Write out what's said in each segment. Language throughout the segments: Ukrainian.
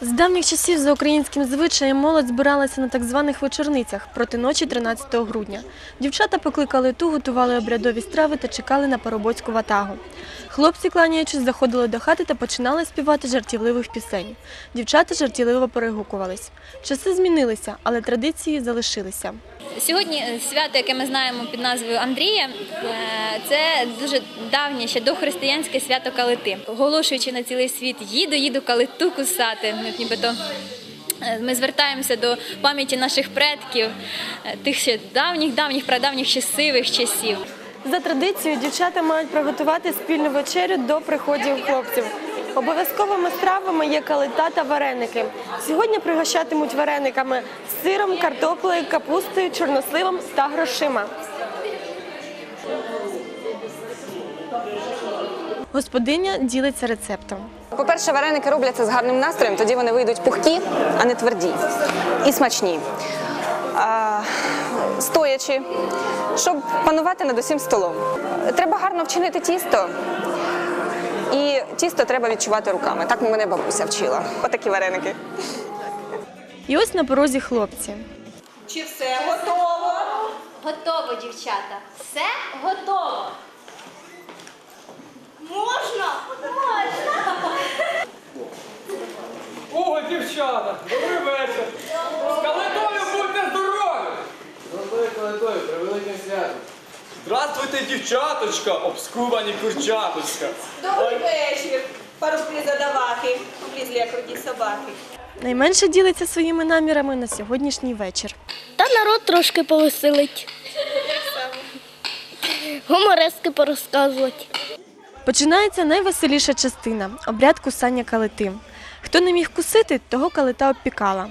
З давніх часів за українським звичаєм молодь збиралася на так званих вечорницях проти ночі 13 грудня. Дівчата покликали ту, готували обрядові страви та чекали на пароботську ватагу. Хлопці, кланяючись, заходили до хати та починали співати жартівливих пісень. Дівчата жартівливо перегукувались. Часи змінилися, але традиції залишилися. Сьогодні е, свято, яке ми знаємо під назвою Андрія, е, це дуже давнє ще дохристиянське свято калити. Оголошуючи на цілий світ їду, їду калиту кусати. Нібито е, ми звертаємося до пам'яті наших предків, тих ще давніх, давніх, прадавніх щасливих часів. За традицією, дівчата мають приготувати спільну вечерю до приходів хлопців. Обов'язковими стравами є калита та вареники. Сьогодні пригощатимуть варениками сиром, картоплею, капустою, чорносливом та грошима. Господиня ділиться рецептом. По-перше, вареники робляться з гарним настроєм, тоді вони вийдуть пухкі, а не тверді і смачні. А, стоячи, щоб панувати над усім столом. Треба гарно вчинити тісто. І тісто треба відчувати руками. Так мене бабуся вчила. Отакі вареники. І ось на порозі хлопці. Чи все готово? Готово, дівчата! Все готово! Можна? Можна. О, дівчата, добрий вечір. З калитою будьте здорові! Золотою калитою, при великим святом. Здравствуйте, дівчаточка, обскубані курчаточка. Добрий вечір. Парубки задаваки, облізли як роді собаки. Найменше ділиться своїми намірами на сьогоднішній вечір. Та народ трошки повеселить. Гуморески порозказувати. Починається найвеселіша частина обряд кусання калити. Хто не міг кусити, того калита обпікала.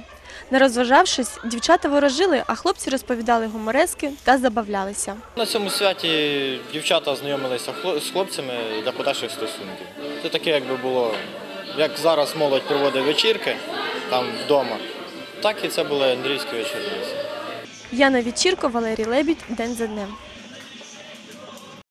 Не розважавшись, дівчата ворожили, а хлопці розповідали гуморески та забавлялися. На цьому святі дівчата знайомилися з хлопцями для подальших стосунків. Це таке, якби було, як зараз молодь проводить вечірки там вдома, так і це були Андрійські вечорниці. Яна Вічірко, Валерій Лебідь. День за днем.